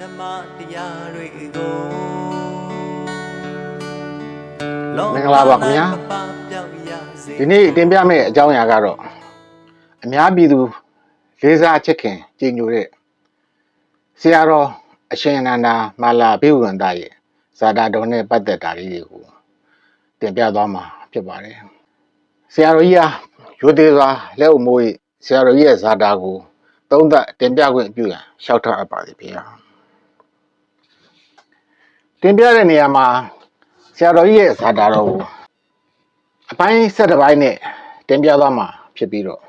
ဓမ္မတရားတွေကိုမင်္ဂလာပါခင်ဗျာဒီနေ့တင်ပြမယ့်အကြောင်းအရာကတော့အများပြည်သူလေးစားချစ်ခင်ကြည်ညိုတဲ့ဆရာတော်အရှင်အနန္ဒာမာလာဘိဝန္တရဲ့ဇာတာတော်နဲ့ပတ်သက်တာလေးတွေကိုတင်ပြသွားမှာဖြစ်ပါတယ်ဆရာတော်ကြီးဟာရိုသေစွာလက်အုပ်မိုး၏ဆရာတော်ကြီးရဲ့ဇာတာကိုသုံးသပ်တင်ပြခွင့်ပြုရန်လျှောက်ထားအပ်ပါသည်ဖေဟာ တင်ပြတဲ့နေရာမှာဆရာတော်ကြီးရဲ့ဇာတာတော်ကိုအပိုင်းဆက်တစ်ပိုင်းနဲ့တင်ပြသွားမှာဖြစ်ပြီးတော့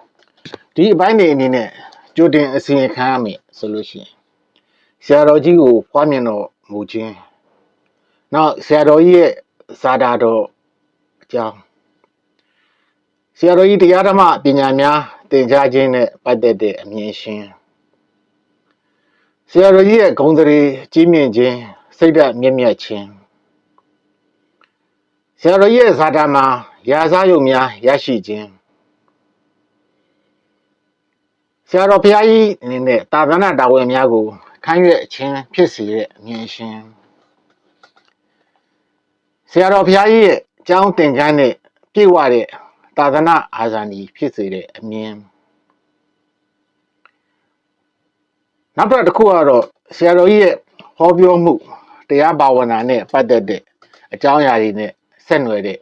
ဒီအပိုင်းတွေအနေနဲ့ကြိုတင်အစီရင်ခံရမယ်ဆိုလို့ရှိရင်ဆရာတော်ကြီးကိုဖွားမြင်တော်မူခြင်းနောက်ဆရာတော်ကြီးရဲ့ဇာတာတော်အကြောင်းဆရာတော်ကြီးတရားဓမ္မပညာများသင်ကြားခြင်းနဲ့ပတ်သက်တဲ့အမြင်ရှင်ဆရာတော်ကြီးရဲ့ဂုဏ်သရေကြီးမြင့်ခြင်း စိတ်ဓာတ်မြင့်မြတ်ခြင်းဆရာတော်ကြီးရဲ့ဇာတာမှာရာဇယုံများရရှိခြင်းဆရာတော်ဘုရားကြီးအနေနဲ့တာသနာတော်ဝင်များကိုခံရွက်ခြင်းဖြစ်စေတဲ့အမြင်ရှင်ဆရာတော်ဘုရားကြီးရဲ့အကြောင်းသင်ခန်းနဲ့ပြည့်ဝတဲ့တာသနာအာဇာနည်ဖြစ်စေတဲ့အမြင်နောက်တစ်ခုကတော့ဆရာတော်ကြီးရဲ့ဟောပြောမှု တရားဘာဝနာနဲ့ပတ်သက်တဲ့အကြောင်းအရာတွေနဲ့ဆက်နွယ်တဲ့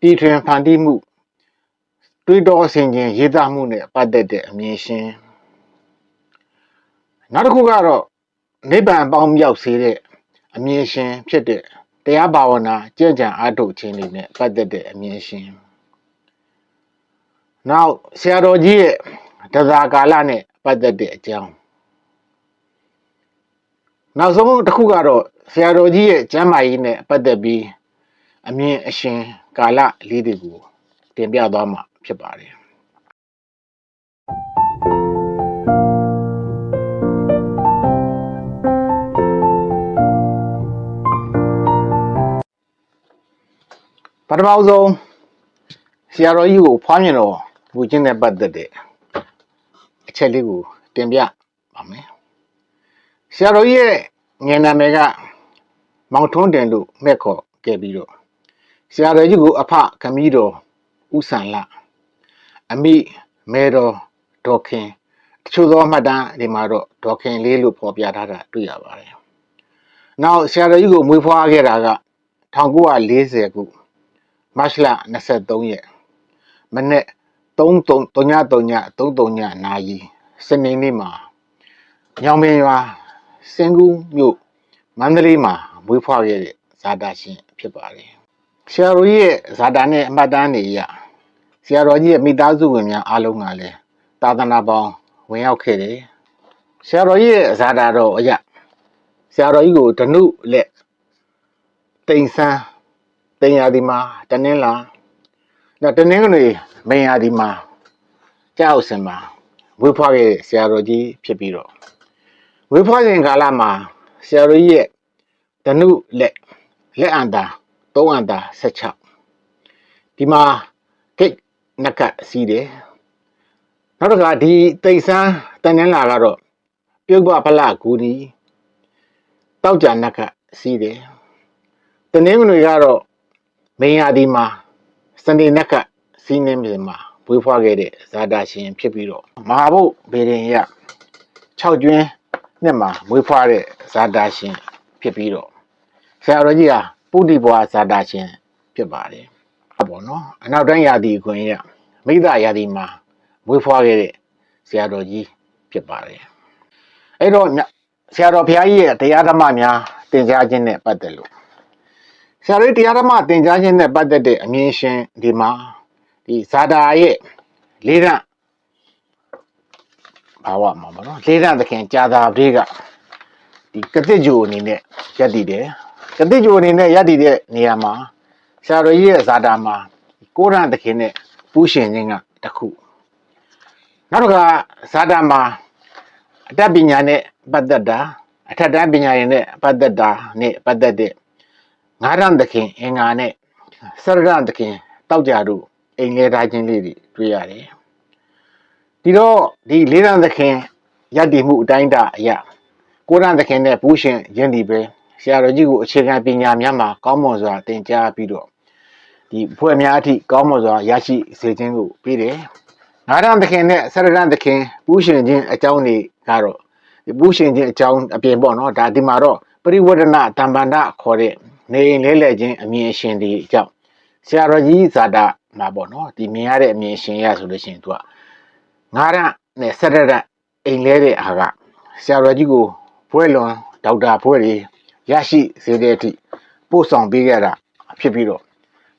တီထွင်ဖန်တီးမှုတွေးတောဆင်ခြင်ရေးသားမှုနဲ့ပတ်သက်တဲ့အမြင်ရှင်နောက်တစ်ခုကတော့နိဗ္ဗာန်ပေါင်းမြောက်စေတဲ့အမြင်ရှင်ဖြစ်တဲ့တရားဘာဝနာကြံ့ကြံ့အားထုတ်ခြင်းတွေနဲ့ပတ်သက်တဲ့အမြင်ရှင်နောက်ဆရာတော်ကြီးရဲ့တသာကာလနဲ့ပတ်သက်တဲ့အကြောင်း နောက်ဆုံးတစ်ခုကတော့ဆရာတော်ကြီးရဲ့ကျမ်းမာရေးနဲ့ပတ်သက်ပြီးအမြင်အရှင်ကာလလေးတွေကိုတင်ပြသွားမှာဖြစ်ပါတယ်ပထမဆုံးဆရာတော်ကြီးကိုဖွားမြင်တော်မူခြင်းနဲ့ပတ်သက်တဲ့အချက်လေးကိုတင်ပြပါမယ် ဆရာတော်ကြီးရဲ့ငယ်နာမည်ကမောင်ထွန်းတင်လို့မဲ့ခေါ်ခဲ့ပြီးတော့ဆရာတော်ကြီးကိုအဖခမည်းတော်ဥဆန်လအမိမဲတော်ဒေါခင်တချို့သောမှတ်တမ်းဒီမှာတော့ဒေါခင်လေးလို့ဖော်ပြထားတာတွေ့ရပါတယ်။နောက်ဆရာတော်ကြီးကိုမွေးဖွားခဲ့တာက1940ခုမတ်လ23ရက်မနေ့3333ညနာရီစနေနေ့မှာညောင်ပင်ရွာ စင်ကူးမြို့မန္တလေးမှာမွေးဖွားခဲ့တဲ့ဇာတာရှင်ဖြစ်ပါတယ်။ဆရာတော်ကြီးရဲ့ဇာတာနဲ့အမှတ်တမ်းတွေအရဆရာတော်ကြီးရဲ့မိသားစုဝင်များအားလုံးကလည်းသာသနာပေါင်းဝင်ရောက်ခဲ့တယ်ဆရာတော်ကြီးရဲ့ဇာတာတော်အရဆရာတော်ကြီးကိုဓနုလက်တိန်ဆန်းတိန်ရာဒီမှာတနင်္လာနောက်တနင်္ဂနွေမိန်ရာဒီမှာကြောက်စင်မှာဝေးဖွားခဲ့တဲ့ဆရာတော်ကြီးဖြစ်ပြီးတော့ ဝေးဖွားစဉ်ကာလမှာဆရာတော်ကြီးရဲ့ဓနုလက်လက်အန္တာ3အန္တာ16ဒီမှာကိတ်နက်ကတ်စီးတယ်နောက်တစ်ခါဒီတိတ်ဆန်းတန်နန်းလာကတော့ပြုတ်ပဖလဂူဒီတောက်ကြနက်ကတ်စီးတယ်တနင်္ဂနွေကတော့မင်းရဒီမှာစနေနက်ကတ်စီးနေပြင်မှာဝေးဖွားခဲ့တဲ့ဇာတာရှင်ဖြစ်ပြီးတော့မဟာဘုတ်ဘေရင်ရ6ကျွင်း နှစ်မှာမွေးဖွားတဲ့ဇာတာရှင်ဖြစ်ပြီးတော့ဆရာတော်ကြီးဟာပုဒိဘွားဇာတာရှင်ဖြစ်ပါတယ်။ဟုတ်ပါတော့။အနောက်တိုင်းရာသီခွင့်ရမိဒရာသီမှာမွေးဖွားခဲ့တဲ့ဆရာတော်ကြီးဖြစ်ပါတယ်။အဲ့တော့မြဆရာတော်ဘုရားကြီးရဲ့တရားဓမ္မများသင်ကြားခြင်းနဲ့ပတ်သက်လို့ဆရာတော်တရားဓမ္မသင်ကြားခြင်းနဲ့ပတ်သက်တဲ့အမြင်ရှင်ဒီမှာဒီဇာတာရဲ့လေးရန် ဘာဝမှာပါနော်လေးရန်သခင်ကြာသာပရိကဒီကတိဂျူအနေနဲ့ရက်တည်တယ်ကတိဂျူအနေနဲ့ရက်တည်တဲ့နေရာမှာဆရာတော်ကြီးရဲ့ဇာတာမှာကိုရံသခင်နဲ့ပူးရှင်ခြင်းကတစ်ခုနောက်တစ်ခါဇာတာမှာအတတ်ပညာနဲ့ပတ်သက်တာအထက်တန်းပညာရင်နဲ့ပတ်သက်တာနဲ့ပတ်သက်တဲ့ငါးရံသခင်အင်္ဂါနဲ့ဆရရံသခင်တောက်ကြတို့အိမ်လဲထားခြင်းလေးတွေတွေ့ရတယ် ဒီတော့ဒီလေးရံသခင်ယက်တည်မှုအတိုင်းအတာအရာကိုရန်သခင်နဲ့ဘူးရှင်ယင်းဒီပဲဆရာတော်ကြီးကိုအခြေခံပညာများမှာကောင်းမွန်စွာသင်ကြားပြီးတော့ဒီဖွဲ့များအထိကောင်းမွန်စွာရရှိစေခြင်းကိုပြီးတယ်ငါးရန်သခင်နဲ့ဆရရန်သခင်ဘူးရှင်ချင်းအကြောင်းတွေကတော့ဒီဘူးရှင်ချင်းအကြောင်းအပြင်ပေါ့နော်ဒါဒီမှာတော့ပရိဝဒနာတမ္ပန္ဒခေါ်တဲ့နေရင်လဲလှယ်ခြင်းအမြင်ရှင်ဒီအကြောင်းဆရာတော်ကြီးဇာတာမှာပေါ့နော်ဒီမြင်ရတဲ့အမြင်ရှင်ရဆိုလို့ရှိရင်သူက ငါးရန်နဲ့ဆရရန်အိမ်လဲတဲ့အားကဆရာတော်ကြီးကိုဘွဲလွန်ဒေါက်တာဘွဲတွေရရှိစေတဲ့အထိပို့ဆောင်ပေးခဲ့တာဖြစ်ပြီးတော့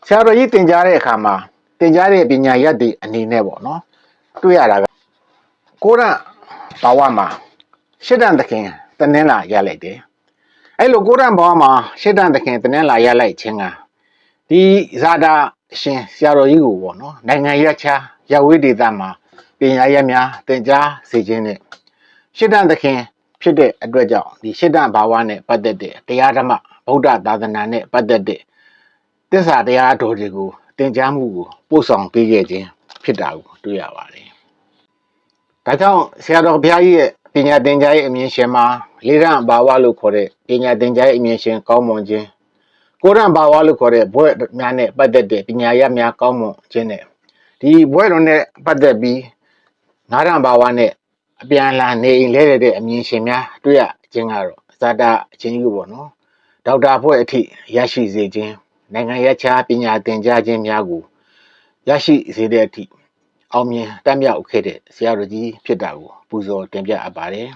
ဆရာတော်ကြီးတင်ကြားတဲ့အခါမှာတင်ကြားတဲ့ပညာရတ်တွေအနေနဲ့ပေါ့နော်တွေ့ရတာကကိုရန်ဘာဝမှာရှစ်တန်သခင်တနင်္လာရလိုက်တယ်အဲ့လိုကိုရန်ဘာဝမှာရှစ်တန်သခင်တနင်္လာရလိုက်ခြင်းကဒီဇာတာရှင်ဆရာတော်ကြီးကိုပေါ့နော်နိုင်ငံရပ်ခြားရဝေးဒေသမှာ ပညာရတ်များတင်ကြားစေခြင်းနဲ့ရှစ်တန်သခင်ဖြစ်တဲ့အတွက်ကြောင့်ဒီရှစ်တန်ဘာဝနဲ့ပတ်သက်တဲ့တရားဓမ္မဗုဒ္ဓသာသနာနဲ့ပတ်သက်တဲ့သစ္စာတရားတော်တွေကိုသင်ကြားမှုကိုပို့ဆောင်ပေးခဲ့ခြင်းဖြစ်တာကိုတွေ့ရပါတယ်။ဒါကြောင့်ဆရာတော်ဘုရားကြီးရဲ့ပညာသင်ကြားရေးအမြင်ရှင်မှာလေးရန်ဘာဝလို့ခေါ်တဲ့ပညာသင်ကြားရေးအမြင်ရှင်ကောင်းမွန်ခြင်းကိုရန်ဘာဝလို့ခေါ်တဲ့ဘွဲ့များနဲ့ပတ်သက်တဲ့ပညာရများကောင်းမွန်ခြင်းနဲ့ဒီဘွဲ့တော်နဲ့ပတ်သက်ပြီး ငါးရန်ဘာဝနဲ့အပြန်အလှန်နေအိမ်လဲရတဲ့အမြင်ရှင်များတွေ့ရခြင်းကတော့ဇာတာအချင်းကြီးပေါ့နော်ဒေါက်တာဖွဲ့အထိရရှိစေခြင်းနိုင်ငံရခြားပညာသင်ကြားခြင်းများကိုရရှိစေတဲ့အထိအောင်မြင်တက်မြောက်ခဲ့တဲ့ဆရာတော်ကြီးဖြစ်တာကိုပူဇော်တင်ပြအပ်ပါတယ်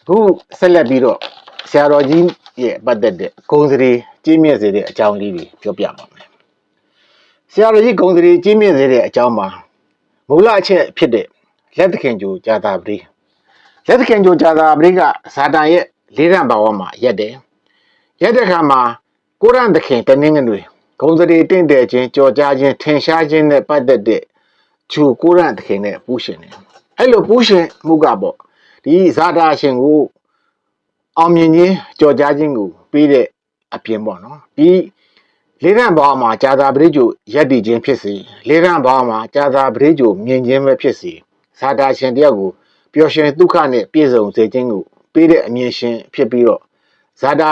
အခုဆက်လက်ပြီးတော့ဆရာတော်ကြီးရဲ့ပတ်သက်တဲ့ဂုံစရီကြီးမြင့်စေတဲ့အကြောင်းလေးတွေပြောပြပါမယ်ဆရာတော်ကြီးဂုံစရီကြီးမြင့်စေတဲ့အကြောင်းမှာ မူလအချက်ဖြစ်တဲ့လက်သခင်ကျိုဂျာတာပရိလက်သခင်ကျိုဂျာတာပရိကဇာတန်ရဲ့လေးရန်ဘာဝမှာရက်တယ်ရက်တဲ့ခါမှာကိုရန်သခင်တနင်္ဂနွေဂုံစရီတင့်တယ်ခြင်းကြော်ကြားခြင်းထင်ရှားခြင်းနဲ့ပတ်သက်တဲ့ဂျူကိုရန်သခင်နဲ့ပူးရှင်တယ်အဲ့လိုပူးရှင်မှုကပေါ့ဒီဇာတာရှင်ကိုအောင်မြင်ခြင်းကြော်ကြားခြင်းကိုပေးတဲ့အပြင်ပေါ့နော်ဒီ လေးရန်ဘာဝမှာဂျာတာပရိကျိုရက်တည်ခြင်းဖြစ်စီလေးရန်ဘာဝမှာဂျာတာပရိကျိုမြင်ခြင်းပဲဖြစ်စီဇာတာရှင်တယောက်ကိုပျော်ရွှင်ဒုက္ခနဲ့ပြည့်စုံစေခြင်းကိုပေးတဲ့အမြင်ရှင်ဖြစ်ပြီးတော့ဇာတာ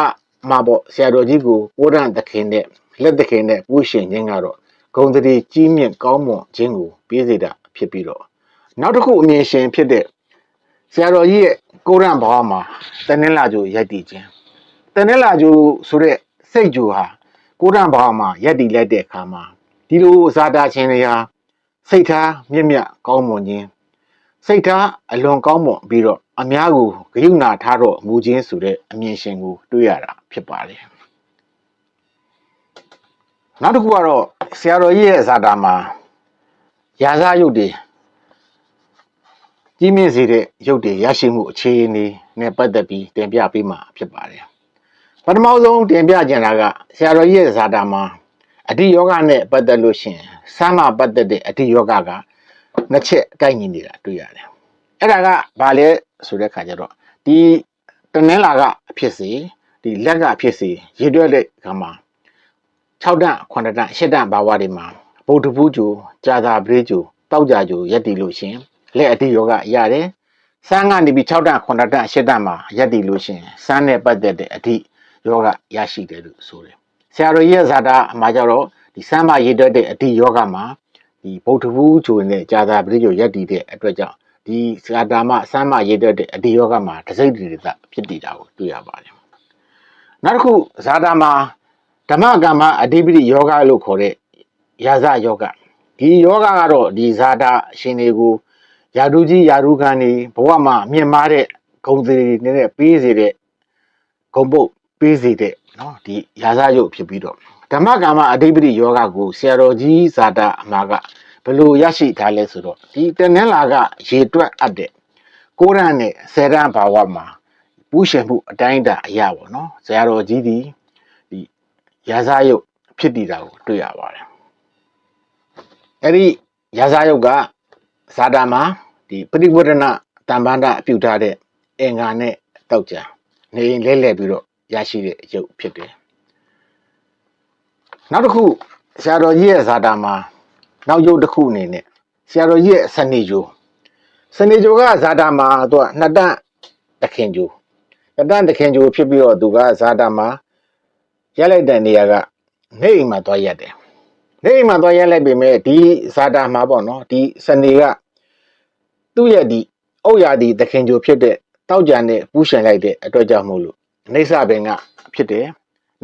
မှာပေါ့ဆရာတော်ကြီးကိုကိုရန်သခင်နဲ့လက်သခင်နဲ့ပူးရှင်ခြင်းကတော့ဂုံတရီကြီးမြင့်ကောင်းမွန်ခြင်းကိုပေးစေတာဖြစ်ပြီးတော့နောက်တစ်ခုအမြင်ရှင်ဖြစ်တဲ့ဆရာတော်ကြီးရဲ့ကိုရန်ဘောင်းမှာတနင်္လာကျိုရက်တည်ခြင်းတနင်္လာကျိုဆိုတဲ့စိတ်ကြိုဟာ ကိုရန်ဘောင်းမှာရက်တည်လိုက်တဲ့အခါမှာဒီလိုဇာတာရှင်တွေဟာစိတ်ထားမြင့်မြတ်ကောင်းမွန်ခြင်းစိတ်ထားအလွန်ကောင်းမွန်ပြီးတော့အများကိုဂရုဏာထားတော့မူခြင်းဆိုတဲ့အမြင်ရှင်ကိုတွေ့ရတာဖြစ်ပါတယ်နောက်တစ်ခုကတော့ဆရာတော်ကြီးရဲ့ဇာတာမှာရာဇရုပ်တွေကြီးမြင့်စေတဲ့ရုပ်တွေရရှိမှုအခြေအနေနဲ့ပတ်သက်ပြီးတင်ပြပေးမှာဖြစ်ပါတယ် ပထမဆုံးတင်ပြကြတာကဆရာတော်ကြီးရဲ့ဇာတာမှာအဓိယောဂနဲ့ပတ်သက်လို့ရှရင်ဆမ်းမပတ်သက်တဲ့အဓိယောဂကနှစ်ချက်အကိုက်ညီနေတာတွေ့ရတယ်။အဲ့ဒါကဘာလဲဆိုတဲ့ခါကျတော့ဒီတနင်္လာကအဖြစ်စီဒီလက်ကဖြစ်စီရေတွက်တဲ့ခါမှာ6တန့်9တန့်10တန့်ဘာဝတွေမှာဗုဒ္ဓဘူးကျူကြာသာပရိကျူတောက်ကြကျူရက်တည်လို့ရှင်လက်အတိယောဂရတယ်။စမ်းကနေပြီး6တန့်9တန့်10တန့်မှာရက်တည်လို့ရှင်စမ်းနဲ့ပတ်သက်တဲ့အဓိယောဂ ရရှိတယ်လို့ဆိုတယ်။ဆရာတော်ရဲ့ဇာတာအမှာကြတော့ဒီစမ်းမရေတွက်တဲ့အဓိယောဂမှာဒီဗုဒ္ဓဘူးဂျိုနဲ့ဂျာသာပရိယောရက်တည်တဲ့အတွက်ကြောင့်ဒီစကာတာမအစမ်းမရေးတဲ့တဲ့အဒီယောဂမှာတစိမ့်တည်တာဖြစ်တည်တာကိုတွေ့ရပါတယ်။နောက်တစ်ခုဇာတာမှာဓမ္မကမ္မအဓိပတိယောဂလို့ခေါ်တဲ့ယာဇယောဂဒီယောဂကတော့ဒီဇာတာရှင်တွေကိုယာဒုကြီးယာရုခံနေဘဝမှာမြင့်မားတဲ့ဂုံတွေနဲ့ပေးစေတဲ့ဂုံပုတ် ပေးစေတဲ့နော်ဒီယာဇယုတ်ဖြစ်ပြီးတော့ဓမ္မကမ္မအဓိပတိယောဂကိုဆရာတော်ကြီးဇာတာအမှာကဘယ်လိုရရှိထားလဲဆိုတော့ဒီတနင်္လာကရေတွက်အပ်တဲ့ကိုရန်နဲ့ဆယ်ရန်ဘာဝမှာပူးရှင်မှုအတိုင်းအတာအရာပေါ့နော်ဆရာတော်ကြီးဒီဒီရာဇယုတ်ဖြစ်တည်တာကိုတွေ့ရပါတယ်အဲ့ဒီရာဇယုတ်ကဇာတာမှာဒီပရိဝဒနာတမ္ပန္ဒအပြုထားတဲ့အင်္ဂါနဲ့တောက်ကြနေရင်လဲလှယ်ပြီးတော့ ရရှိတဲ့ရုပ်ဖြစ်တယ်နောက်တစ်ခုဆရာတော်ကြီးရဲ့ဇာတာမှာနောက်ရုပ်တစ်ခုအနေနဲ့ဆရာတော်ကြီးရဲ့စနေဂျိုစနေဂျိုကဇာတာမှာသူကနှစ်တန့်တခင်ဂျိုတတန်တခင်ကျိုးဖြစ်ပြီးတော့သူကဇာတာမှာရက်လိုက်တဲ့နေရာကနေအိမ်မှာသွားရက်တယ်နေအိမ်မှာသွားရက်လိုက်ပေမဲ့ဒီဇာတာမှာပေါ့နော်ဒီစနေကသူ့ရဲ့ဒီအုတ်ရာဒီတခင်ကျိုးဖြစ်တဲ့တောက်ကြံနဲ့ပူးရှင်လိုက်တဲ့အတွက်ကြောင့်မို့လို့ နေဆပင်ကဖြစ်တယ်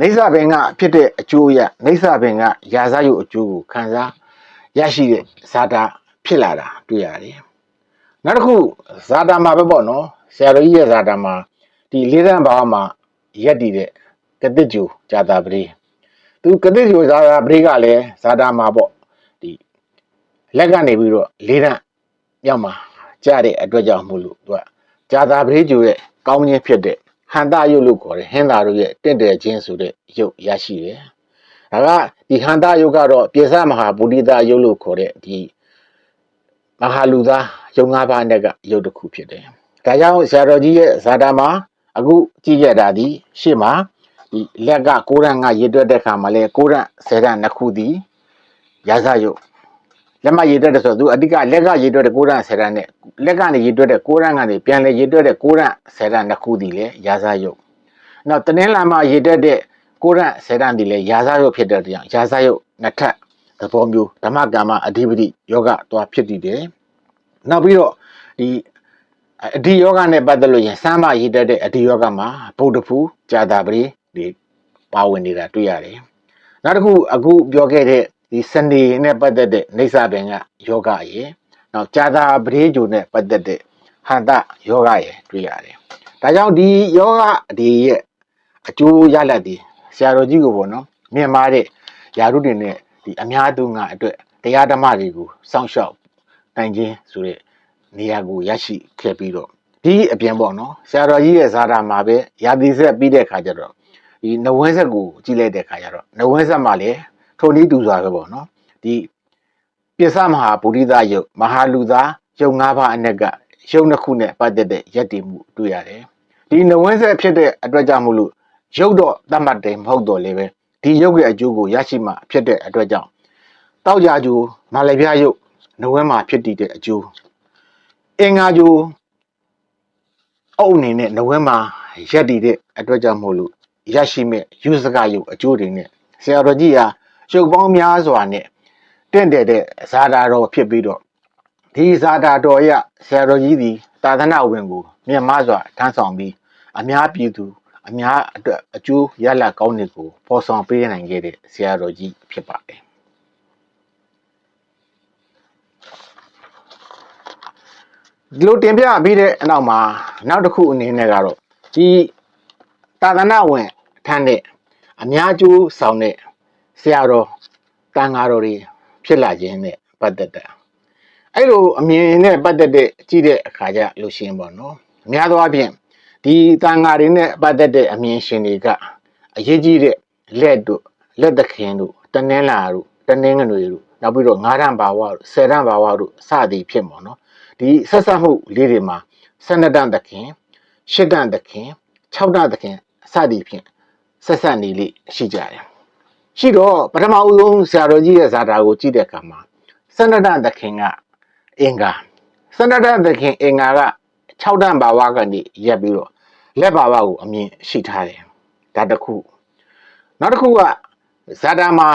နေဆပင်ကဖြစ်တဲ့အကျိုးရနေဆပင်ကရာဇရုပ်အကျိုးကိုခံစားရရှိတဲ့ဇာတာဖြစ်လာတာတွေ့ရတယ်နောက်တစ်ခုဇာတာမှာပဲပေါ့နော်ဆရာတော်ကြီးရဲ့ဇာတာမှာဒီလေးသန်းဘာဝမှာရက်တည်တဲ့ကတိကျူဇာတာပရိသူကတိကျူဇာတာပရိကလည်းဇာတာမှာပေါ့ဒီလက်ကနေပြီးတော့လေးသန်းရောက်မှာကြားတဲ့အတွက်ကြောင့်မို့လို့သူကဇာတာပရိကျူရဲ့ကောင်းခြင်းဖြစ်တဲ့ ဟန္တာယုတ်လို့ခေါ်တယ်ဟင်းသာတို့ရဲ့တင့်တယ်ခြင်းဆိုတဲ့ယုတ်ရရှိတယ်ဒါကဒီဟန္တာယုတ်ကတော့ပြေသမဟာဗုဒ္ဓတာယုတ်လို့ခေါ်တဲ့ဒီမဟာလူသားယုံငါးပါးနဲ့ကယုတ်တစ်ခုဖြစ်တယ်ဒါကြောင့်ဆရာတော်ကြီးရဲ့ဇာတာမှာအခုကြည့်ရတာဒီရှေ့မှာဒီလက်ကကိုရံကရေတွက်တဲ့ခါမှာလဲကိုရံဆယ်ရံနှစ်ခုဒီရာဇယုတ် လက်မရေတွက်တဲ့ဆိုတော့သူအဓိကလက်ကရေတွက်တဲ့ကိုရံဆယ်ရံနဲ့လက်ကနေရေတွက်တဲ့ကိုရံကနေပြန်လဲရေတွက်တဲ့ကိုရံဆယ်ရံနှစ်ခုဒီလဲရာဇယုတ်နောက်တနင်္လာမှာရေတွက်တဲ့ကိုရံဆယ်ရံဒီလဲရာဇယုတ်ဖြစ်တဲ့တရားရာဇယုတ်နှစ်ထပ်သဘောမျိုးဓမ္မကမ္မအဓိပတိယောဂသွားဖြစ်တည်တယ်နောက်ပြီးတော့ဒီအဒီယောဂနဲ့ပတ်သက်လို့ရင်စမ်းမရည်တက်တဲ့အဒီယောဂမှာဗုဒ္ဓဖူဇာတာပရိဒီပါဝင်နေတာတွေ့ရတယ်။နောက်တစ်ခုအခုပြောခဲ့တဲ့ ဒီစနေနဲ့ပတ်သက်တဲ့နေစာပင်ကယောဂရယ်နောက်ဇာတာပရိဂျိုနဲ့ပတ်သက်တဲ့ဟန္တယောဂရယ်တွေ့ရတယ်။ဒါကြောင့်ဒီယောဂဒီရဲ့အကျိုးရလဒ်ဒီဆရာတော်ကြီးကိုပေါ့နော်မြင်မာတဲ့ယာရုတွေနဲ့ဒီအများသူငါအတွက်တရားဓမ္မတွေကိုစောင့်ရှောက်နိုင်ခြင်းဆိုတဲ့နေရာကိုရရှိခဲ့ပြီးတော့ဒီအပြင်ပေါ့နော်ဆရာတော်ကြီးရဲ့ဇာတာမှာပဲရာသီဆက်ပြီးတဲ့ခါကျတော့ဒီနဝင်းဆက်ကိုကြည့်လိုက်တဲ့ခါကျတော့နဝင်းဆက်မှာလည်း ထုံနည်းတူစွာပဲပေါ့နော်ဒီပိဿမဟာဗုဒ္ဓသာယုတ်မဟာလူသားယုတ်၅ပါးအနက်ကယုတ်နှစ်ခုနဲ့ပတ်သက်တဲ့ယက်တည်မှုတွေ့ရတယ်ဒီနဝင်းဆက်ဖြစ်တဲ့အတွက်ကြောင့်မလို့ယုတ်တော့တတ်မှတ်တယ်မဟုတ်တော့လည်းပဲဒီယုတ်ရဲ့အကျိုးကိုရရှိမှဖြစ်တဲ့အတွက်ကြောင့်တောက်ကြကျူမလည်းပြယုတ်နဝင်းမှာဖြစ်တည်တဲ့အကျိုးအင်္ဂါကျူအုပ်အနေနဲ့နဝင်းမှာရက်တည်တဲ့အတွက်ကြောင့်မို့လို့ရရှိမဲ့ယူစကယုတ်အကျိုးတွေနဲ့ဆရာတော်ကြီးဟာ ရုပ်ပေါင်းများစွာနဲ့တင့်တယ်တဲ့ဇာတာတော်ဖြစ်ပြီးတော့ဒီဇာတာတော်ရဆရာတော်ကြီးဒီသာသနာဝင်ကိုမြတ်မစွာထမ်းဆောင်ပြီးအများပြည်သူအများအတွက်အကျိုးရလဒ်ကောင်းတွေကိုပေါ်ဆောင်ပေးနိုင်ခဲ့တဲ့ဆရာတော်ကြီးဖြစ်ပါတယ်ဒီလိုတင်ပြပြီးတဲ့အနောက်မှာနောက်တစ်ခုအနေနဲ့ကတော့ဒီသာသနာဝင်ထမ်းတဲ့အများကျိုးဆောင်တဲ့ ဆရာတော်တန်ဃာတော်တွေဖြစ်လာခြင်းနဲ့ပတ်သက်တာအဲ့လိုအမြင်နဲ့ပတ်သက်တဲ့ကြည့်တဲ့အခါကျလို့ရှိရင်ပေါ့နော်အများသောအားဖြင့်ဒီတန်ဃာတွေနဲ့ပတ်သက်တဲ့အမြင်ရှင်တွေကအရေးကြီးတဲ့လက်တို့လက်သခင်တို့တနင်္လာတို့တနင်္ဂနွေတို့နောက်ပြီးတော့ငါးရံဘာဝတို့ဆယ်ရံဘာဝတို့စသည်ဖြစ်ပေါ့နော်ဒီဆက်ဆက်မှုလေးတွေမှာဆန္ဒတန်သခင်ရှစ်တန်သခင်၆တန်သခင်စသည်ဖြင့်ဆက်ဆက်နေလိရှိကြတယ် ရှိတော့ပထမဦးဆုံးဆရာတော်ကြီးရဲ့ဇာတာကိုကြည့်တဲ့အခါမှာဆန္ဒတန်သခင်ကအင်္ဂါဆန္ဒတန်သခင်အင်္ဂါက6တန်ဘာဝကနေရက်ပြီးတော့လက်ဘာဝကိုအမြင်ရှိထားတယ်ဒါတစ်ခုနောက်တစ်ခုကဇာတာမှာ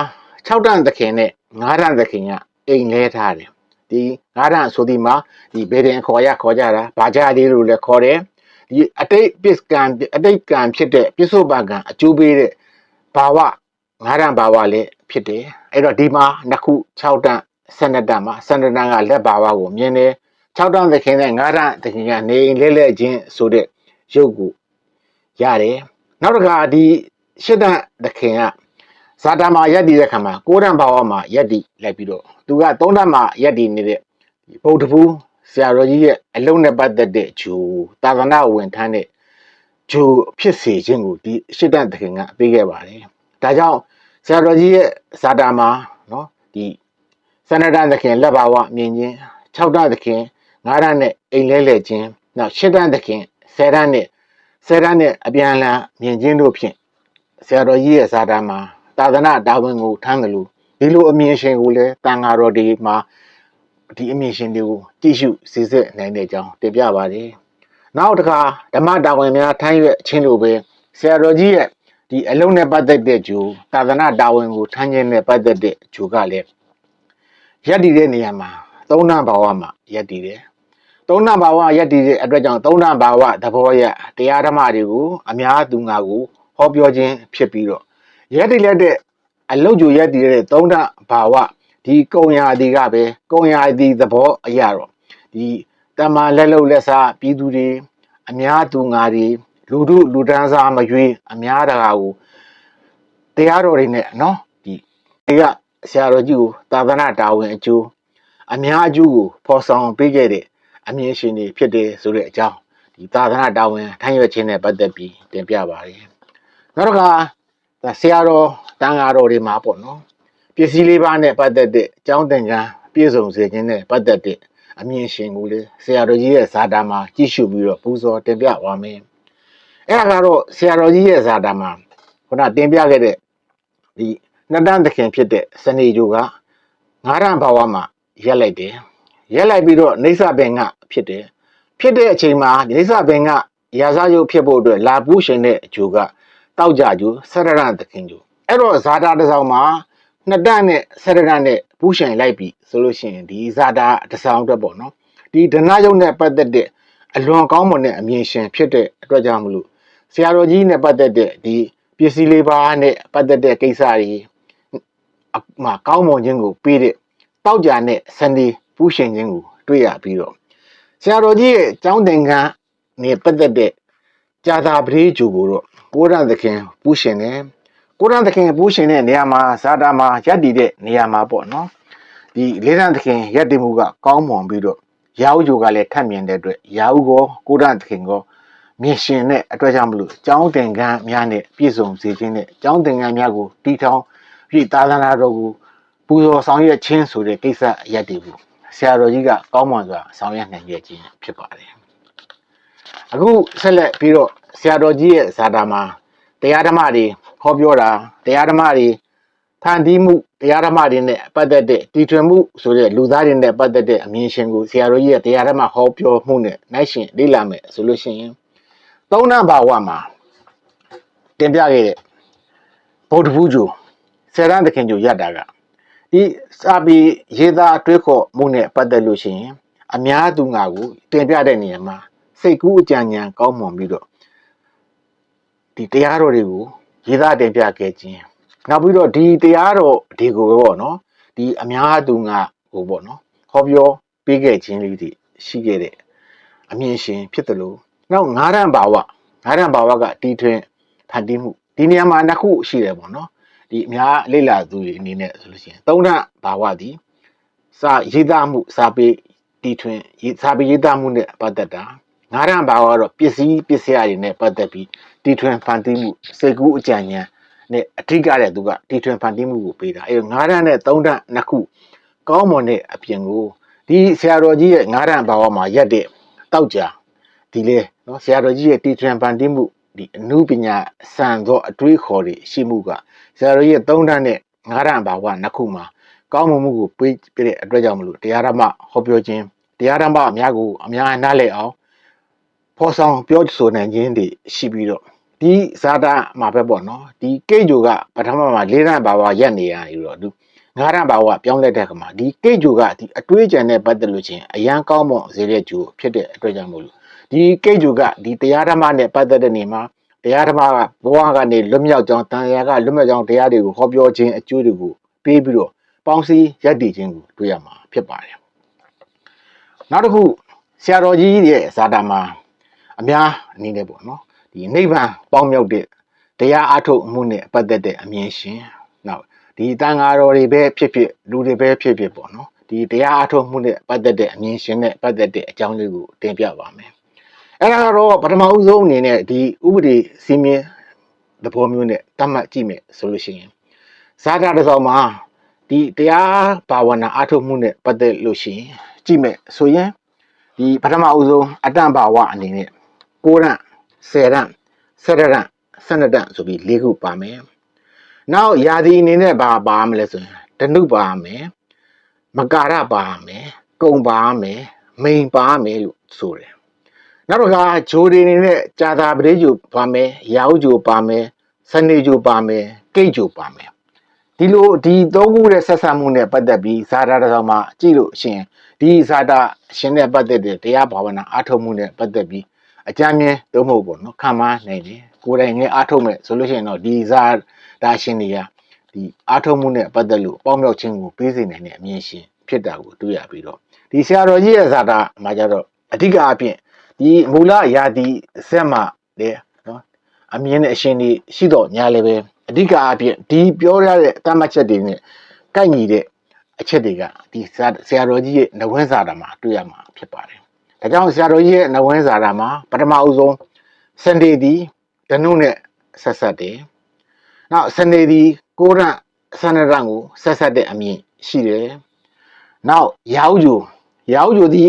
6တန်သခင်နဲ့9တန်သခင်ကအိမ်လဲထားတယ်ဒီ9တန်ဆိုဒီမှာဒီဘေဒင်ခေါ်ရခေါ်ကြတာဘာကြလေးလို့လည်းခေါ်တယ်ဒီအတိတ်ပစ္စကံအတိတ်ကံဖြစ်တဲ့ပစ္စုပန်ကံအကျိုးပေးတဲ့ဘာဝ ငါးတန်ဘာဝလည်းဖြစ်တယ်အဲ့တော့ဒီမှာနှစ်ခု6တန်12တန်မှာ12တန်ကလက်ဘာဝကိုမြင်တယ်6တန်သခင်နဲ့9တန်သခင်ကနေအိမ်လဲလဲချင်းဆိုတဲ့ရုပ်ကိုရတယ်နောက်တစ်ခါဒီရှစ်တန်သခင်ကဇာတာမှာယက်တည်တဲ့ခါမှာ9တန်ဘာဝမှာယက်တည်လိုက်ပြီးတော့သူက3တန်မှာယက်တည်နေတဲ့ဗုဒ္ဓဘူးဆရာတော်ကြီးရဲ့အလုံးနဲ့ပတ်သက်တဲ့ဂျူသာသနာဝင်ထမ်းတဲ့ဂျူဖြစ်စေခြင်းကိုဒီရှစ်တန်သခင်ကပေးခဲ့ပါတယ် ဒါကြောင့်ဆရာတော်ကြီးရဲ့ဇာတာမှာနော်ဒီစန္ဒတသခင်လက်ပါဝမြင်ခြင်း6တသခင်9တနဲ့အိမ်လဲလဲခြင်းနောက်10တသခင်10တနဲ့10တနဲ့အပြန်အလှန်မြင်ခြင်းတို့ဖြင့်ဆရာတော်ကြီးရဲ့ဇာတာမှာသာသနာတာဝန်ကိုထမ်းတယ်လို့ဒီလိုအမြင်ရှင်ကိုလည်းတန်ဃာတော်ဒီမှာဒီအမြင်ရှင်တွေကိုကြည့်ရှုစစ်စစ်နိုင်တဲ့အကြောင်းတင်ပြပါတယ်နောက်တစ်ခါဓမ္မတာဝန်များထမ်းရွက်ခြင်းလိုပဲဆရာတော်ကြီးရဲ့ ဒီအလုံးနဲ့ပတ်သက်တဲ့ဂျူသာသနာတာဝန်ကိုထမ်းခြင်းနဲ့ပတ်သက်တဲ့ဂျူကလည်းရက်တည်တဲ့နေရာမှာသုံးနာဘာဝမှာရက်တည်တယ်သုံးနာဘာဝရက်တည်တဲ့အတွက်ကြောင့်သုံးနာဘာဝသဘောရတရားဓမ္မတွေကိုအများသူငါကိုဟောပြောခြင်းဖြစ်ပြီးတော့ရက်တည်လက်တဲ့အလုတ်ဂျူရက်တည်တဲ့သုံးနာဘာဝဒီကုံရာဒီကပဲကုံရာဒီသဘောအရာတော့ဒီတမန်လက်လုံလက်စားပြည်သူတွေအများသူငါတွေ လူတို့လူတန်းစားမရွေးအများတကာကိုတရားတော်တွေနဲ့နော်ဒီဒီကဆရာတော်ကြီးကိုသာသနာတာဝန်အကျိုးအများအကျိုးကိုဖော်ဆောင်ပေးခဲ့တဲ့အမြင်ရှင်တွေဖြစ်တယ်ဆိုတဲ့အကြောင်းဒီသာသနာတာဝန်ထမ်းရွက်ခြင်းနဲ့ပတ်သက်ပြီးတင်ပြပါတယ်နောက်တစ်ခါဒါဆရာတော်တန်ဃာတော်တွေမှာပေါ့နော်ပစ္စည်းလေးပါးနဲ့ပတ်သက်တဲ့အကြောင်းသင်ခန်းပြည့်စုံစေခြင်းနဲ့ပတ်သက်တဲ့အမြင်ရှင်ကိုလေဆရာတော်ကြီးရဲ့ဇာတာမှာကြည့်ရှုပြီးတော့ပူဇော်တင်ပြပါမယ် အဲ့ဒါကတော့ဆရာတော်ကြီးရဲ့ဇာတာမှာခုနတင်ပြခဲ့တဲ့ဒီနှစ်တန်းသခင်ဖြစ်တဲ့စနေဂျိုကငါးရန်ဘာဝမှာရက်လိုက်တယ်ရက်လိုက်ပြီးတော့နေဆဘင်ကဖြစ်တယ်ဖြစ်တဲ့အချိန်မှာနေဆဘင်ကရာဇယုတ်ဖြစ်ဖို့အတွက်လာပူးရှင်တဲ့အဂျိုကတောက်ကြဂျိုဆရရန်သခင်ဂျိုအဲ့တော့ဇာတာတစ်စောင်မှာနှစ်တန်းနဲ့ဆရရန်နဲ့ပူးရှင်လိုက်ပြီဆိုလို့ရှိရင်ဒီဇာတာတစ်စောင်အတွက်ပေါ့နော်ဒီဒနာယုတ်နဲ့ပတ်သက်တဲ့အလွန်ကောင်းမွန်တဲ့အမြင်ရှင်ဖြစ်တဲ့အတွက်ကြောင့်မလို့ ဆရာတော်ကြီးနဲ့ပတ်သက်တဲ့ဒီပစ္စည်းလေးပါးနဲ့ပတ်သက်တဲ့ကိစ္စတွေအမှာကောင်းမွန်ခြင်းကိုပေးတဲ့တောက်ကြနဲ့စန္ဒီပူးရှင်ခြင်းကိုတွေ့ရပြီးတော့ဆရာတော်ကြီးရဲ့ကျောင်းသင်္ကန်းနဲ့ပတ်သက်တဲ့ကြာသာပရိဂျူကိုတော့ကိုရသခင်ပူးရှင်တယ်ကိုရသခင်ပူးရှင်တဲ့နေရာမှာဇာတာမှာရပ်တည်တဲ့နေရာမှာပေါ့နော်ဒီလေးရန်သခင်ရပ်တည်မှုကကောင်းမွန်ပြီးတော့ရာဟုဂျိုကလည်းထပ်မြင်တဲ့အတွက်ရာဟုကောကိုရသခင်ကော မြင်ရှင်တဲ့အတွက်ကြောင့်မလို့ကျောင်းသင်္ကန်းများနဲ့ပြည့်စုံစေခြင်းနဲ့ကျောင်းသင်္ကန်းများကိုတီထောင်ပြည်သာသနာတော်ကိုပူဇော်ဆောင်ရွက်ခြင်းဆိုတဲ့ကိစ္စအရက်တည်ဘူးဆရာတော်ကြီးကကောင်းမွန်စွာဆောင်ရွက်နိုင်ခဲ့ခြင်းဖြစ်ပါတယ်အခုဆက်လက်ပြီးတော့ဆရာတော်ကြီးရဲ့ဇာတာမှာတရားဓမ္မတွေဟောပြောတာတရားဓမ္မတွေဖန်တီးမှုတရားဓမ္မတွေနဲ့ပတ်သက်တဲ့တည်ထွင်မှုဆိုတဲ့လူသားတွေနဲ့ပတ်သက်တဲ့အမြင်ရှင်ကိုဆရာတော်ကြီးရဲ့တရားဓမ္မဟောပြောမှုနဲ့နိုင်ရှင်လေ့လာမယ်ဆိုလို့ရှိရင် သုံးနံဘာဝမှာတင်ပြခဲ့တဲ့ဗုဒ္ဓဘူးဂျူဆယ်ရန်သခင်ဂျူရတာကဒီစာပေရေးသားအတွေးခေါ်မှုနဲ့ပတ်သက်လို့ရှိရင်အများသူငါကိုတင်ပြတဲ့နေရာမှာစိတ်ကူးအကြံဉာဏ်ကောင်းမွန်ပြီးတော့ဒီတရားတော်တွေကိုရေးသားတင်ပြခဲ့ခြင်းနောက်ပြီးတော့ဒီတရားတော်ဒီကိုပဲပေါ့နော်ဒီအများသူငါကိုပေါ့နော်ဟောပြောပေးခဲ့ခြင်းလေးတွေရှိခဲ့တဲ့အမြင်ရှင်ဖြစ်တယ်လို့ နောက်ငါးရန်ဘာဝငါးရန်ဘာဝကတီထွင်ဖန်တီးမှုဒီနေရာမှာနှစ်ခုရှိတယ်ပေါ့နော်ဒီအများလေ့လာသူတွေအနေနဲ့ဆိုလို့ရှိရင်သုံးရန်ဘာဝဒီစာရေးသားမှုစာပေတီထွင်ရေးစာပေရေးသားမှုနဲ့ပတ်သက်တာငါးရန်ဘာဝကတော့ပစ္စည်းပစ္စယတွေနဲ့ပတ်သက်ပြီးတီထွင်ဖန်တီးမှုစေကူးအကြံဉာဏ်နဲ့အထူးကတဲ့သူကတီထွင်ဖန်တီးမှုကိုပေးတာအဲငါးရန်နဲ့သုံးရန်နှစ်ခုကောင်းမွန်တဲ့အပြင်ကိုဒီဆရာတော်ကြီးရဲ့ငါးရန်ဘာဝမှာရက်တဲ့တောက်ကြဒီလေ နော်ဆရာတော်ကြီးရဲ့တီထွင်ဖန်တီးမှုဒီအနုပညာစံသောအတွေးခေါ်တွေရှိမှုကဆရာတော်ကြီးရဲ့သုံးရန်နဲ့ငါးရန်ဘာဝနှစ်ခုမှာကောင်းမွန်မှုကိုပေးပြတဲ့အတွက်ကြောင့်မလို့တရားဓမ္မဟောပြောခြင်းတရားဓမ္မအများကိုအများနားလည်အောင်ဖော်ဆောင်ပြောဆိုနိုင်ခြင်းတွေရှိပြီးတော့ဒီဇာတာမှာပဲပေါ့နော်ဒီကိတ်ဂျိုကပထမမှာလေးရန်ဘာဝရက်နေရပြီးတော့သူငါးရန်ဘာဝပြောင်းလဲတဲ့ခါမှာဒီကိတ်ဂျိုကဒီအတွေးကြံနဲ့ပတ်သက်လို့ချင်းအရန်ကောင်းမွန်စေတဲ့ဂျိုဖြစ်တဲ့အတွက်ကြောင့်မို့လို့ ဒီကိတ်ဂျိုကဒီတရားဓမ္မနဲ့ပတ်သက်တဲ့နေမှာတရားဓမ္မကဘဝကနေလွတ်မြောက်ကြောင်းတန်ရာကလွတ်မြောက်ကြောင်းတရားတွေကိုဟောပြောခြင်းအကျိုးတွေကိုပေးပြီးတော့ပေါင်းစည်းရပ်တည်ခြင်းကိုတွေ့ရမှာဖြစ်ပါတယ်နောက်တစ်ခုဆရာတော်ကြီးရဲ့ဇာတာမှာအများအနေနဲ့ပေါ့နော်ဒီနိဗ္ဗာန်ပေါင်းမြောက်တဲ့တရားအထုတ်မှုနဲ့ပတ်သက်တဲ့အမြင်ရှင်နောက်ဒီတန်ဃာတော်တွေပဲဖြစ်ဖြစ်လူတွေပဲဖြစ်ဖြစ်ပေါ့နော်ဒီတရားအထုတ်မှုနဲ့ပတ်သက်တဲ့အမြင်ရှင်နဲ့ပတ်သက်တဲ့အကြောင်းလေးကိုတင်ပြပါမယ် အဲ့ဒါကတော့ပထမဦးဆုံးအနေနဲ့ဒီဥပဒေစီမင်းသဘောမျိုးနဲ့တတ်မှတ်ကြည့်မယ်ဆိုလို့ရှိရင်ဇာတာတစ်စောင်မှာဒီတရားဘာဝနာအထုတ်မှုနဲ့ပတ်သက်လို့ရှိရင်ကြည့်မယ်ဆိုရင်ဒီပထမဦးဆုံးအတ္တဘာဝအနေနဲ့ကိုရန့်10ရန့်17ရန့်12ရန့်ဆိုပြီး၄ခုပါမယ်။နောက်ယာဒီအနေနဲ့ဘာပါမလဲဆိုရင်ဓနုပါမယ်။မကာရပါမယ်။ကုံပါမယ်။မိန်ပါမယ်လို့ဆိုတယ် နောက်တစ်ခါဂျိုဒီနေနဲ့ကြာသာပရိဂျူပါမယ်ရာဟုဂျူပါမယ်စနေဂျူပါမယ်ကိတ်ဂျူပါမယ်ဒီလိုဒီသုံးခုရဲ့ဆက်ဆံမှုနဲ့ပတ်သက်ပြီးဇာတာတစ်စောင်မှာကြည့်လို့ရှိရင်ဒီဇာတာရှင်နဲ့ပတ်သက်တဲ့တရားဘာဝနာအားထုတ်မှုနဲ့ပတ်သက်ပြီးအကြမ်းမြင်သုံးဖို့ပေါ့နော်ခံမနိုင်တယ်ကိုယ်တိုင်ငယ်အားထုတ်မဲ့ဆိုလို့ရှိရင်တော့ဒီဇာတာရှင်တွေကဒီအားထုတ်မှုနဲ့ပတ်သက်လို့ပေါင်းမြောက်ခြင်းကိုပေးစေနိုင်တဲ့အမြင်ရှင်ဖြစ်တာကိုတွေ့ရပြီးတော့ဒီဆရာတော်ကြီးရဲ့ဇာတာမှာကြတော့အဓိကအဖြစ် ဒီမူလယာတိဇက်မှာလေနော်အမြင်နဲ့အရှင်ကြီးရှိတော့ညာလည်းပဲအဓိကအဖြစ်ဒီပြောရတဲ့တမတ်ချက်တွေနဲ့ကိုက်ညီတဲ့အချက်တွေကဒီဆရာတော်ကြီးရဲ့နဝင်းဇာတာမှာတွေ့ရမှာဖြစ်ပါတယ်။ဒါကြောင့်ဆရာတော်ကြီးရဲ့နဝင်းဇာတာမှာပထမအဆုံးစန္ဒေဒီဓနုနဲ့ဆက်ဆက်တယ်။နောက်စန္ဒေဒီကိုရံစန္ဒရံကိုဆက်ဆက်တဲ့အမြင်ရှိတယ်။နောက်ရာဟုဂျူရာဟုဂျူဒီ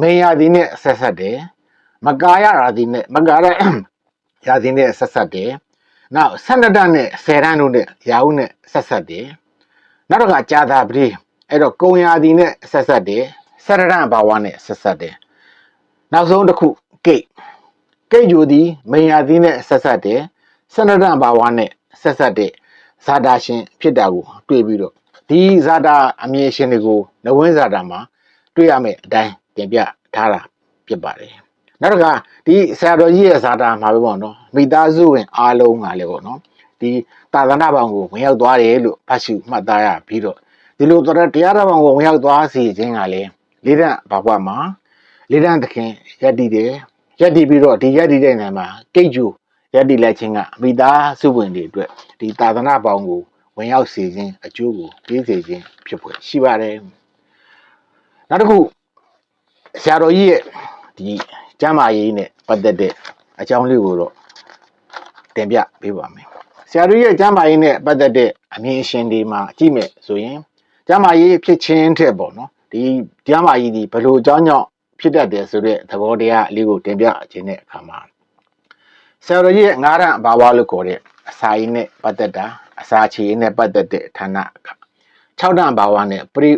မေယာဒီနဲ့ဆက်ဆက်တယ်။ မကာယရာဒီနဲ့မကာရရာဒီနဲ့ဆက်ဆက်တယ်။နောက်ဆန္ဒတနဲ့ဆယ်ရန်တို့နဲ့ရာဟုနဲ့ဆက်ဆက်တယ်။နောက်တော့ကကြာသာပတိအဲ့တော့ကုံရာဒီနဲ့ဆက်ဆက်တယ်။ဆရရံဘာဝနဲ့ဆက်ဆက်တယ်။နောက်ဆုံးတစ်ခုကိတ်ကိတ်ဂျူဒီမေယာဒီနဲ့ဆက်ဆက်တယ်။ဆန္ဒတဘာဝနဲ့ဆက်ဆက်တဲ့ဇာတာရှင်ဖြစ်တာကိုတွေ့ပြီးတော့ဒီဇာတာအမြင်ရှင်တွေကိုနဝင်းဇာတာမှာတွေ့ရမယ်အတိုင်းတင်ပြထားတာဖြစ်ပါတယ် နောက်တစ်ခါဒီဆရာတော်ကြီးရဲ့ဇာတာမှာပဲပေါ့နော်မိသားစုဝင်အားလုံးကလည်းပေါ့နော်ဒီသာသနာ့ဘောင်ကိုဝင်ရောက်သွားတယ်လို့ဖတ်ရှုမှတ်သားရပြီးတော့ဒီလိုတော်တရားတော်ဘောင်ကိုဝင်ရောက်သွားစီခြင်းကလည်းလေးတန်းဘာဘွားမှာလေးတန်းသခင်ရက်တည်တယ်ရက်တည်ပြီးတော့ဒီရက်တည်တဲ့နေရာမှာကိတ်ကျူရက်တည်လိုက်ခြင်းကမိသားစုဝင်တွေအတွက်ဒီသာသနာ့ဘောင်ကိုဝင်ရောက်စေခြင်းအကျိုးကိုပေးစေခြင်းဖြစ်ဖွယ်ရှိပါတယ်နောက်တစ်ခုဆရာတော်ကြီးရဲ့ဒီ ကျမ်းမာရေးနဲ့ပတ်သက်တဲ့အကြောင်းလေးကိုတော့တင်ပြပေးပါမယ်ဆရာတော်ကြီးရဲ့ကျမ်းမာရေးနဲ့ပတ်သက်တဲ့အမြင်အရှင်ဒီမှာကြည့်မယ်ဆိုရင်ကျမ်းမာရေးဖြစ်ခြင်းတဲ့ပေါ့နော်ဒီကျမ်းမာရေးဒီဘယ်လိုအကြောင်းကြောင့်ဖြစ်တတ်တယ်ဆိုတဲ့သဘောတရားလေးကိုတင်ပြခြင်းတဲ့အခါမှာဆရာတော်ကြီးရဲ့ငါးရန်ဘာဝလို့ခေါ်တဲ့အစာရင်းနဲ့ပတ်သက်တာအစာချေရင်းနဲ့ပတ်သက်တဲ့ဌာန6တန်ဘာဝနဲ့ပရိ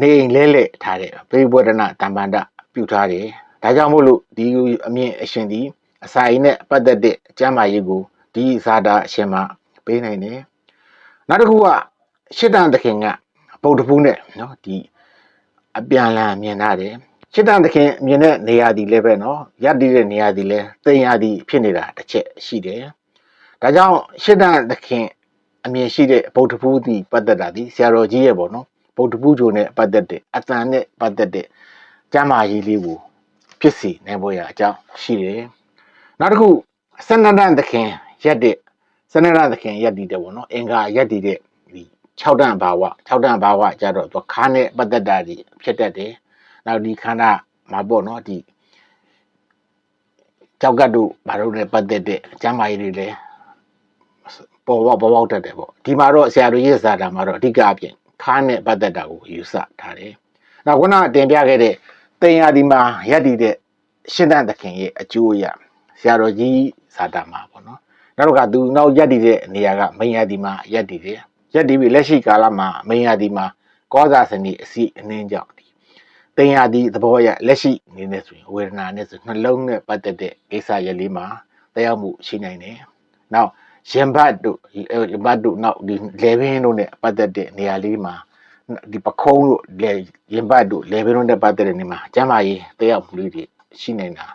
နေအိမ်လဲလဲထားတဲ့ပရိဝဒနာတမ္ပန္တပြုထားတယ် ဒါကြောင့်မို့လို့ဒီအမြင့်အရှင်ဒီအစာရင်းနဲ့ပတ်သက်တဲ့အကျမ်းမာရေးကိုဒီဇာတာအရှင်မှာပေးနိုင်တယ်နောက်တစ်ခုကရှစ်တန်သခင်ကပုတ်တပူးနဲ့နော်ဒီအပြန်လန်မြင်ထားတယ်ရှစ်တန်သခင်မြင်တဲ့နေရာဒီလည်းပဲနော်ရပ်တည်တဲ့နေရာဒီလည်းတင်ရာဒီဖြစ်နေတာတစ်ချက်ရှိတယ်ဒါကြောင့်ရှစ်တန်သခင်အမြင်ရှိတဲ့ဗုဒ္ဓဘုသည်ပတ်သက်တာဒီဆရာတော်ကြီးရဲ့ပေါ့နော်ဗုဒ္ဓဘုဂျိုနဲ့ပတ်သက်တဲ့အတန်နဲ့ပတ်သက်တဲ့ကျမ်းမာရေးလေးကို ဖြစ်စီနိုင်ဖို့ရအကြောင်းရှိတယ်နောက်တစ်ခုစနဒန်သခင်ရက်တဲ့စနဒန်သခင်ရက်တည်တဲ့ပေါ့နော်အင်္ဂါရက်တည်တဲ့ဒီ6တန်ဘာဝ6တန်ဘာဝကြတော့သူခါနဲ့ပတ်သက်တာဒီဖြစ်တတ်တယ်နောက်ဒီခန္ဓာမှာပေါ့နော်ဒီကြောက်ကတ်တို့ဘာလို့လဲပတ်သက်တဲ့ကျမ်းမာရေးတွေလည်းပေါ်ပေါက်ပေါ်ပေါက်တတ်တယ်ပေါ့ဒီမှာတော့ဆရာတို့ရေးစာတာမှာတော့အဓိကအပြင်ခါနဲ့ပတ်သက်တာကိုယူဆထားတယ်နောက်ခုနတင်ပြခဲ့တဲ့ တင်ယာဒီမှာရက်တည်တဲ့ရှင်းတန်သခင်ရဲ့အကျိုးအရဆရာတော်ကြီးစာတာမှာပေါ့နော်နောက်ကသူနောက်ရက်တည်တဲ့နေရာကမိန်ယာဒီမှာရက်တည်တယ်ရက်တည်ပြီးလက်ရှိကာလမှာမိန်ယာဒီမှာကောဇာစနီအစီအနှင်းကြောင့်ဒီတင်ယာဒီသဘောရလက်ရှိနေနေဆိုရင်ဝေဒနာနဲ့ဆိုနှလုံးနဲ့ပတ်သက်တဲ့ကိစ္စရက်လေးမှာတရားမှုရှိနိုင်တယ်နောက်ရင်ဘတ်တို့ရင်ဘတ်တို့နောက်ဒီလေဘင်းတို့နဲ့ပတ်သက်တဲ့နေရာလေးမှာ ဒီပခုံးတို့လေရင်ဘတ်တို့လေဘင်းတို့နဲ့ပတ်သက်တဲ့နေမှာကျမ်းမာရေးတရားမှုလေးတွေရှိနေတာ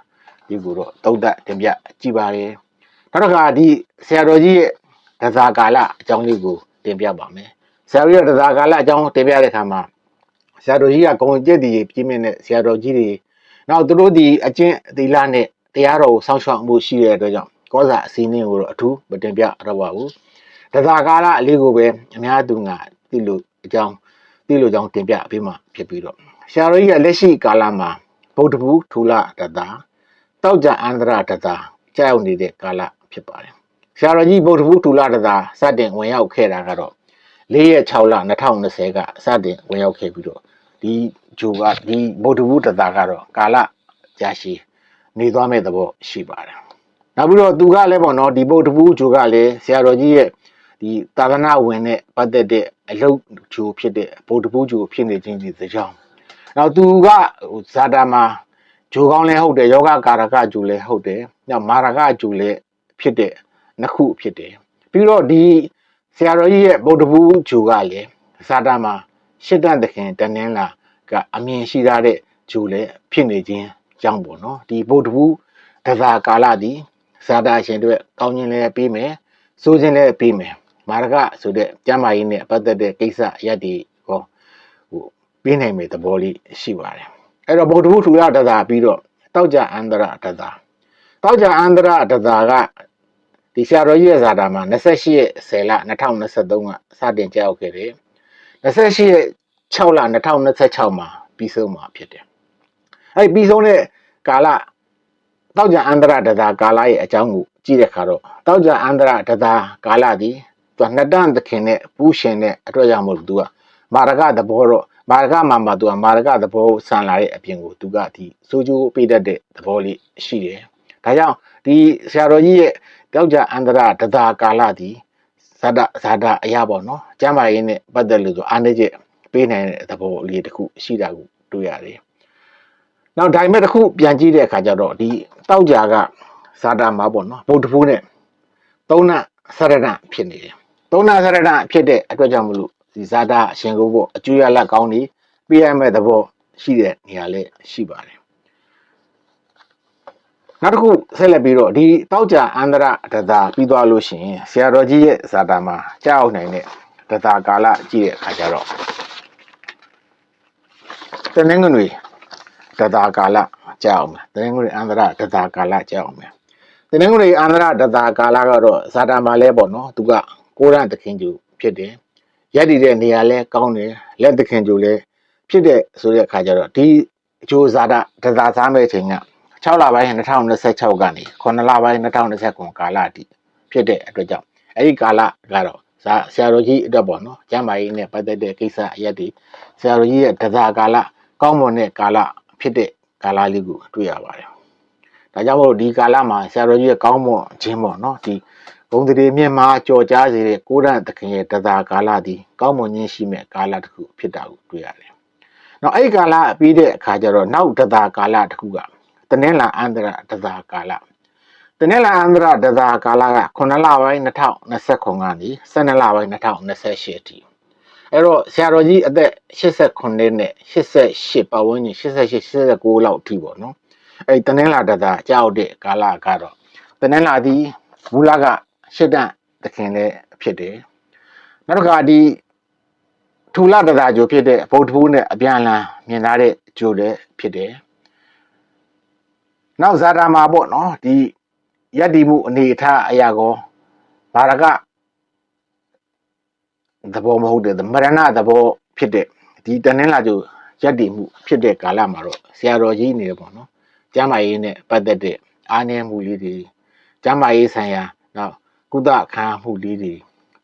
ဒီကိုတော့တုတ်တတင်ပြကြည့်ပါရယ်နောက်တစ်ခါဒီဆရာတော်ကြီးရဲ့ဒဇာကာလအကြောင်းလေးကိုတင်ပြပါမယ်ဆရာတော်ရဲ့ဒဇာကာလအကြောင်းတင်ပြတဲ့အခါမှာဆရာတော်ကြီးကဂုံကျက်တီပြင်းမြင့်တဲ့ဆရာတော်ကြီးတွေနောက်သူတို့ဒီအကျင့်သီလနဲ့တရားတော်ကိုစောင့်ရှောက်မှုရှိတဲ့အတွက်ကြောင့်ကောဇာအစည်းအဝေးကိုတော့အထူးမတင်ပြတော့ပါဘူးဒဇာကာလအလေးကိုပဲအများသူငါသိလို့အကြောင်း သိလို့ကြောင်းတင်ပြပေးမှဖြစ်ပြီးတော့ဆရာတော်ကြီးကလက်ရှိကာလမှာဗုဒ္ဓဘူးထူလတတာတောက်ကြအန္တရတတာကြောက်နေတဲ့ကာလဖြစ်ပါတယ်ဆရာတော်ကြီးဗုဒ္ဓဘူးထူလတတာစတင်ဝင်ရောက်ခဲ့တာကတော့၄ရက်6လ2020ကစတင်ဝင်ရောက်ခဲ့ပြီးတော့ဒီဂျိုကဒီဗုဒ္ဓဘူးတတာကတော့ကာလကြာရှည်နေသွားမဲ့သဘောရှိပါတယ်နောက်ပြီးတော့သူကလည်းပေါ့နော်ဒီဗုဒ္ဓဘူးဂျိုကလည်းဆရာတော်ကြီးရဲ့ ဒီသာသနာဝင်နဲ့ပတ်သက်တဲ့အလုပ်ဂျိုဖြစ်တဲ့ဗုဒ္ဓဘူးဂျိုဖြစ်နေခြင်းဒီသကြောင်းနောက်သူကဟိုဇာတာမှာဂျိုကောင်းလည်းဟုတ်တယ်ယောဂကာရကဂျိုလည်းဟုတ်တယ်ညမာရကဂျိုလည်းဖြစ်တဲ့နှစ်ခုဖြစ်တယ်ပြီးတော့ဒီဆရာတော်ကြီးရဲ့ဗုဒ္ဓဘူးဂျိုကလည်းဇာတာမှာရှစ်တန်သခင်တနင်္လာကအမြင်ရှိထားတဲ့ဂျိုလည်းဖြစ်နေခြင်းကြောင့်ပေါ့နော်ဒီဗုဒ္ဓဘူးတသာကာလဒီဇာတာရှင်တို့ကောင်းခြင်းလည်းပြီးမယ်စိုးခြင်းလည်းပြီးမယ် မာရကဆိုတဲ့ကျမ်းမာရေးနဲ့ပတ်သက်တဲ့ကိစ္စအရက်ဒီဟောဟိုပြီးနိုင်မယ်သဘောလေးရှိပါတယ်အဲ့တော့ဗုဒ္ဓဘူးထူရတသာပြီးတော့တောက်ကြအန္တရတသာတောက်ကြအန္တရတသာကဒီဆရာတော်ကြီးရဲ့ဇာတာမှာ28ရက်10လ2023ကစတင်ကြောက်ခဲ့တယ်28ရက်6လ2026မှာပြီးဆုံးမှာဖြစ်တယ်အဲ့ပြီးဆုံးတဲ့ကာလတောက်ကြအန္တရတသာကာလရဲ့အကြောင်းကိုကြည့်တဲ့အခါတော့တောက်ကြအန္တရတသာကာလဒီ သူကနှစ်တန်းသခင်နဲ့ပူးရှင်တဲ့အတွက်ကြောင့်မို့လို့သူကမာရကသဘောတော့မာရကမှာမှာသူကမာရကသဘောဆန်လာတဲ့အပြင်ကိုသူကဒီစိုးကျိုးပေးတတ်တဲ့သဘောလေးရှိတယ်။ဒါကြောင့်ဒီဆရာတော်ကြီးရဲ့တောက်ကြအန္တရတသာကာလဒီဇာတဇာတအရာပေါ့နော်။ကျမ်းမာရေးနဲ့ပတ်သက်လို့ဆိုအားနည်းချက်ပေးနိုင်တဲ့သဘောလေးတစ်ခုရှိတာကိုတွေ့ရတယ်။နောက်ဒါပေမဲ့တစ်ခုပြန်ကြည့်တဲ့အခါကျတော့ဒီတောက်ကြကဇာတာမှာပေါ့နော်ဗုဒ္ဓဖူးနဲ့သုံးနာဆရဏဖြစ်နေတယ်။ သုံးနာဆရဏဖြစ်တဲ့အတွက်ကြောင့်မလို့ဒီဇာတာအရှင်ကိုပေါ့အကျိုးရလကောင်းနေပြရမဲ့သဘောရှိတဲ့နေရာလေးရှိပါတယ်။နောက်တစ်ခုဆက်လက်ပြီးတော့ဒီတောက်ကြအန္တရတသာပြီးသွားလို့ရှိရင်ဆရာတော်ကြီးရဲ့ဇာတာမှာကြောက်နိုင်တဲ့တသာကာလကြည့်တဲ့အခါကျတော့တနင်္ဂနွေတသာကာလကြောက်မယ်တနင်္ဂနွေအန္တရတသာကာလကြောက်မယ်တနင်္ဂနွေအန္တရတသာကာလကတော့ဇာတာမှာလဲပေါ့နော်သူက ကိုရန်တခင်ကျူဖြစ်တယ်ရက်တည်တဲ့နေရာလဲကောင်းတယ်လက်တခင်ကျူလဲဖြစ်တဲ့ဆိုတဲ့အခါကျတော့ဒီအကျိုးဇာတာတသာစားမဲ့ချိန်က6လပိုင်း2026ကနေ9လပိုင်း2029ကာလအထိဖြစ်တဲ့အတွက်ကြောင့်အဲ့ဒီကာလကတော့ဇာဆရာတော်ကြီးအတွက်ပေါ့နော်ကျမ်းမာရေးနဲ့ပတ်သက်တဲ့ကိစ္စအရက်ဒီဆရာတော်ကြီးရဲ့တသာကာလကောင်းမွန်တဲ့ကာလဖြစ်တဲ့ကာလလေးကိုတွေ့ရပါတယ်ဒါကြောင့်မို့ဒီကာလမှာဆရာတော်ကြီးရဲ့ကောင်းမွန်ခြင်းပေါ့နော်ဒီ ဘုံတရေမြင့်မှာကြော်ကြားစေတဲ့ကိုရန်သခင်ရဲ့တသာကာလဒီကောင်းမွန်ခြင်းရှိမဲ့ကာလတစ်ခုဖြစ်တာကိုတွေ့ရတယ်။နောက်အဲ့ဒီကာလပြီးတဲ့အခါကျတော့နောက်တသာကာလတစ်ခုကတနင်္လာအန္တရတသာကာလတနင်္လာအန္တရတသာကာလက9လပိုင်း2029ကနေ12လပိုင်း2028အထိအဲ့တော့ဆရာတော်ကြီးအသက်89နဲ့88ပတ်ဝန်းကျင်88 89လောက်အထိပေါ့နော်အဲ့တနင်္လာတသာကြောက်တဲ့ကာလကတော့တနင်္လာဒီမူလက ရှစ်တန့်သခင်လည်းဖြစ်တယ်နောက်တစ်ခါဒီထူလာတသာဂျိုဖြစ်တဲ့ဗုဒ္ဓဘူးနဲ့အပြန်အလှန်မြင်ထားတဲ့ဂျိုလည်းဖြစ်တယ်နောက်ဇာတာမှာပေါ့နော်ဒီယက်တီမှုအနေအထားအရာကောဘာရကသဘောမဟုတ်တဲ့မရဏသဘောဖြစ်တဲ့ဒီတနင်္လာကျိုယက်တီမှုဖြစ်တဲ့ကာလမှာတော့ဆရာတော်ကြီးနေတယ်ပေါ့နော်ကျမ်းမာရေးနဲ့ပတ်သက်တဲ့အားနည်းမှုလေးတွေကျမ်းမာရေးဆိုင်ရာနောက် ကုသခံမှုလေးတွေ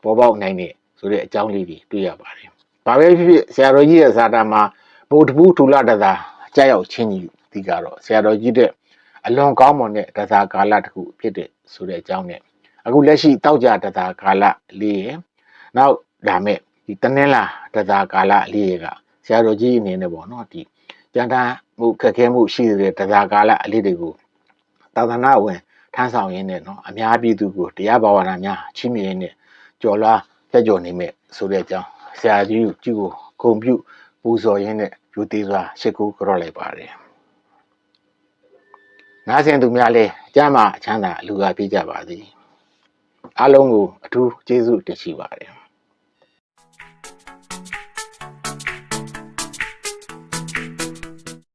ပေါ်ပေါက်နိုင်တဲ့ဆိုတဲ့အကြောင်းလေးတွေတွေ့ရပါတယ်။ဘာပဲဖြစ်ဖြစ်ဆရာတော်ကြီးရဲ့ဇာတာမှာဗုဒ္ဓဘူးထူလာတသာကြောက်ရောက်ချင်းကြီးဒီကတော့ဆရာတော်ကြီးတဲ့အလွန်ကောင်းမွန်တဲ့တသာကာလတစ်ခုဖြစ်တဲ့ဆိုတဲ့အကြောင်းနဲ့အခုလက်ရှိတောက်ကြတသာကာလလေးရယ်နောက်ဒါမဲ့ဒီတနင်္လာတသာကာလလေးရယ်ကဆရာတော်ကြီးအနေနဲ့ပေါ့နော်ဒီကြံတမ်းမှုခက်ခဲမှုရှိတဲ့တသာကာလအလေးတွေကိုသာသနာဝင် ထမ်းဆောင်ရင်းနဲ့နော်အများပြည်သူကိုတရားဘာဝနာများချီးမြှင့်ရင်းနဲ့ကြော်လွှားကြကြော်နေမဲ့ဆိုတဲ့အကြောင်းဆရာကြီးကိုကြည့်ကိုဂုံပြုပူဇော်ရင်းနဲ့ယူသေးစွာရှ िख ိုးကြော့လိုက်ပါတယ်နားဆင်သူများလည်းအကျမ်းမှာအချမ်းသာလူကပြကြပါသည်အားလုံးကိုအထူးကျေးဇူးတင်ရှိပါတယ်